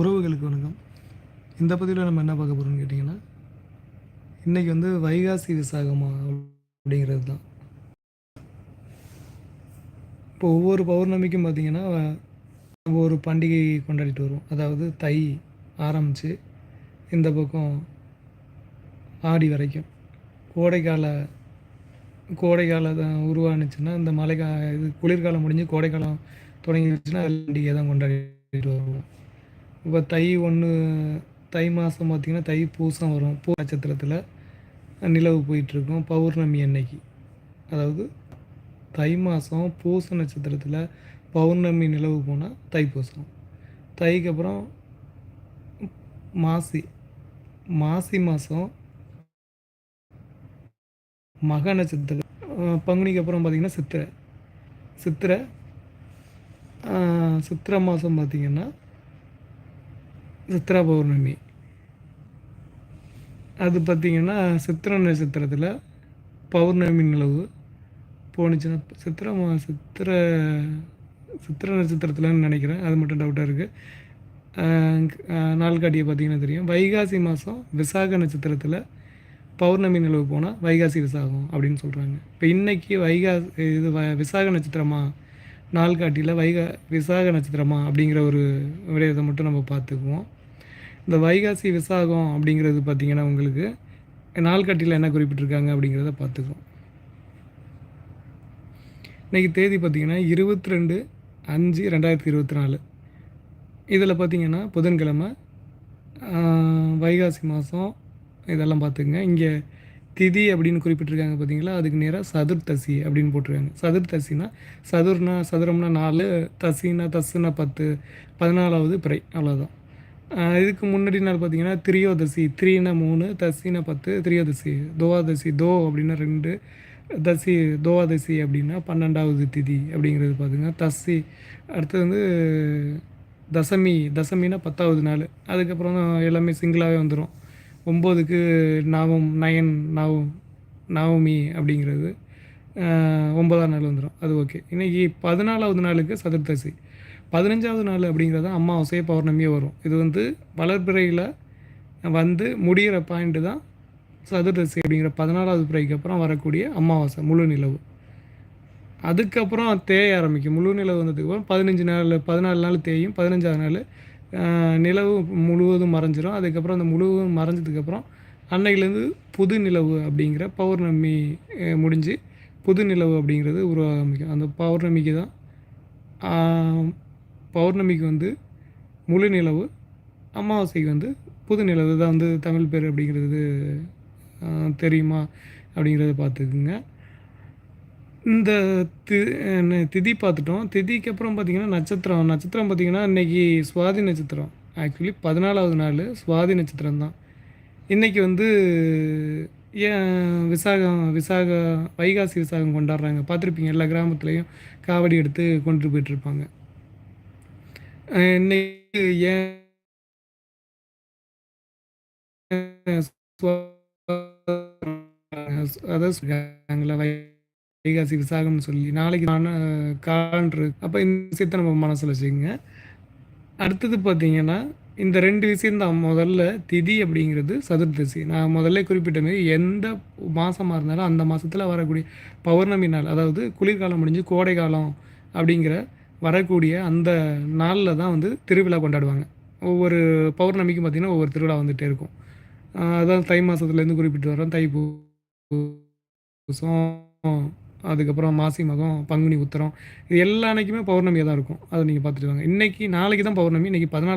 உறவுகளுக்கு வணக்கம். இந்த பதிவில் நம்ம என்ன பார்க்க போகிறோம்னு கேட்டிங்கன்னா இன்றைக்கி வந்து வைகாசி விசாகமா அப்படிங்கிறது தான். இப்போ ஒவ்வொரு பௌர்ணமிக்கும் பார்த்திங்கன்னா நம்ம ஒரு பண்டிகை கொண்டாடிட்டு வரும் அதாவது தை ஆரம்பித்து இந்த பக்கம் ஆடி வரைக்கும். கோடைக்கால கோடைக்கால உருவானுச்சுன்னா இந்த மழைக்கா இது குளிர்காலம் முடிஞ்சு கோடைக்காலம் தொடங்கிடுச்சுன்னா பண்டிகை தான் கொண்டாடிட்டு வருவோம். இப்போ தை ஒன்று தை மாதம் பார்த்திங்கன்னா தை பூசம் வரும். பூ நட்சத்திரத்தில் நிலவு போயிட்டுருக்கும். பௌர்ணமி அன்னைக்கு. அதாவது தை மாதம் பூச நட்சத்திரத்தில் பௌர்ணமி நிலவு போனால் தைப்பூசம் தைக்கு அப்புறம் மாசி மாசி மாதம் மக நட்சத்திரம் பங்குனிக்கு அப்புறம் பார்த்திங்கன்னா சித்திரை. சித்திரை சித்திரை மாதம் பார்த்திங்கன்னா சித்ரா பௌர்ணமி அது பார்த்திங்கன்னா சித்திர நட்சத்திரத்தில் பௌர்ணமி நிலவு போணுச்சுன்னா சித்திர சித்திர சித்திர நட்சத்திரத்தில்னு நினைக்கிறேன். அது மட்டும் டவுட்டாக இருக்குது நாள்காட்டியை பார்த்திங்கன்னா தெரியும். வைகாசி மாதம் விசாக நட்சத்திரத்தில் பௌர்ணமி நிலவு போனால் வைகாசி விசாகம் அப்படின்னு சொல்கிறாங்க இப்போ இன்றைக்கி வைகாசி இது விசாக நட்சத்திரமா? நாள்காட்டியில் வைகா விசாக நட்சத்திரமா அப்படிங்கிற ஒரு விடயத்தை மட்டும் நம்ம பார்த்துக்குவோம். இந்த வைகாசி விசாகம் அப்படிங்கிறது பார்த்திங்கன்னா உங்களுக்கு நாள்கட்டியில் என்ன குறிப்பிட்டிருக்காங்க அப்படிங்கிறத பார்த்துக்குவோம். இன்றைக்கி தேதி பார்த்திங்கன்னா இருபத்தி ரெண்டு அஞ்சு ரெண்டாயிரத்தி இருபத்தி நாலு இதில் பார்த்திங்கன்னா புதன்கிழமை வைகாசி மாதம் இதெல்லாம் பார்த்துக்குங்க இங்கே திதி அப்படின்னு குறிப்பிட்டிருக்காங்க பார்த்தீங்களா? அதுக்கு நேராக சதுர்த்தசி அப்படின்னு போட்டிருக்காங்க. சதுர்த்தசினா சதுர்னா சதுரம்னா நாலு தசினா தசுனா பத்து பதினாலாவது பிறை அவ்வளோதான் இதுக்கு முன்னாடி நாள் பார்த்தீங்கன்னா திரியோதசி த்ரீனா மூணு தசினா பத்து திரியோதசி துவாதசி தோ அப்படின்னா ரெண்டு தசி துவாதசி அப்படின்னா பன்னெண்டாவது திதி அப்படிங்கிறது பார்த்துங்க தசி. அடுத்தது வந்து தசமி தசமினா பத்தாவது நாள். அதுக்கப்புறம் எல்லாமே சிங்கிளாகவே வந்துடும் ஒம்போதுக்கு நாவம் நயன் நாவம் நவமி அப்படிங்கிறது. ஒம்பதாம் நாள் வந்துடும் அது ஓகே இன்றைக்கி பதினாலாவது நாளுக்கு சதுர்த்தசி. பதினஞ்சாவது நாள் அப்படிங்கிறது அமாவாசை பௌர்ணமியே வரும். இது வந்து வளர்பிறையில் வந்து முடிகிற பாயிண்ட்டு தான் சதுர்தசி அப்படிங்கிற பதினாலாவது பிறைக்கு அப்புறம் வரக்கூடிய அமாவாசை முழு நிலவு. அதுக்கப்புறம் தேய ஆரம்பிக்கும். முழு நிலவு வந்ததுக்கப்புறம் பதினஞ்சு நாள் பதினாலு நாள் தேயும் பதினஞ்சாவது நாள் நிலவு முழுவதும் மறைஞ்சிரும். அதுக்கப்புறம் அந்த முழுவதும் மறைஞ்சதுக்கப்புறம் அன்னையிலேருந்து புது நிலவு அப்படிங்கிற பௌர்ணமி முடிஞ்சு புது நிலவு அப்படிங்கிறது உருவாக ஆரம்பிக்கும். அந்த பௌர்ணமிக்கு தான் பௌர்ணமிக்கு வந்து முழு நிலவு அமாவாசைக்கு வந்து புது நிலவு. தான் வந்து தமிழ் பேர் அப்படிங்கிறது தெரியுமா அப்படிங்கிறத பார்த்துக்குங்க. இந்த தி திதி பார்த்துட்டோம். திதிக்கு அப்புறம் பார்த்திங்கன்னா நட்சத்திரம். நட்சத்திரம் பார்த்திங்கன்னா இன்றைக்கி சுவாதி நட்சத்திரம். ஆக்சுவலி பதினாலாவது நாள் சுவாதி நட்சத்திரம் தான். இன்றைக்கி வந்து ஏன் விசாகம் விசாக வைகாசி விசாகம் கொண்டாடுறாங்க. பார்த்துருப்பீங்க எல்லா கிராமத்துலேயும் காவடி எடுத்து கொண்டுட்டு போயிட்டுருப்பாங்க இன்னைக்கு ஏன் அதான் வைகாசி விசாகம்னு சொல்லி. நாளைக்கு காலண்டர் அப்போ இந்த விஷயத்த நம்ம மனசில் வச்சுக்கோங்க. அடுத்தது பார்த்தீங்கன்னா இந்த ரெண்டு விஷயந்தான் முதல்ல திதி அப்படிங்கிறது சதுர்தசி. நான் முதல்ல குறிப்பிட்ட மாரி எந்த மாதமாக இருந்தாலும் அந்த மாதத்தில் வரக்கூடிய பௌர்ணமி நாள் அதாவது குளிர்காலம் முடிஞ்சு கோடை காலம் அப்படிங்கிற வரக்கூடிய அந்த நாளில் தான் வந்து திருவிழா கொண்டாடுவாங்க. ஒவ்வொரு பௌர்ணமிக்கும் பார்த்திங்கன்னா ஒவ்வொரு திருவிழா வந்துகிட்டே இருக்கும். அதாவது தை மாதத்துலேருந்து குறிப்பிட்டு வரோம் தை பூசம் அதுக்கப்புறம் மாசி மகம் பங்குனி உத்தரம் இது எல்லா அன்னைக்குமே பௌர்ணமியாக தான் இருக்கும். அதை நீங்கள் பார்த்துட்டு வாங்க. இன்றைக்கி நாளைக்கு தான் பௌர்ணமி. இன்றைக்கி பதினாலு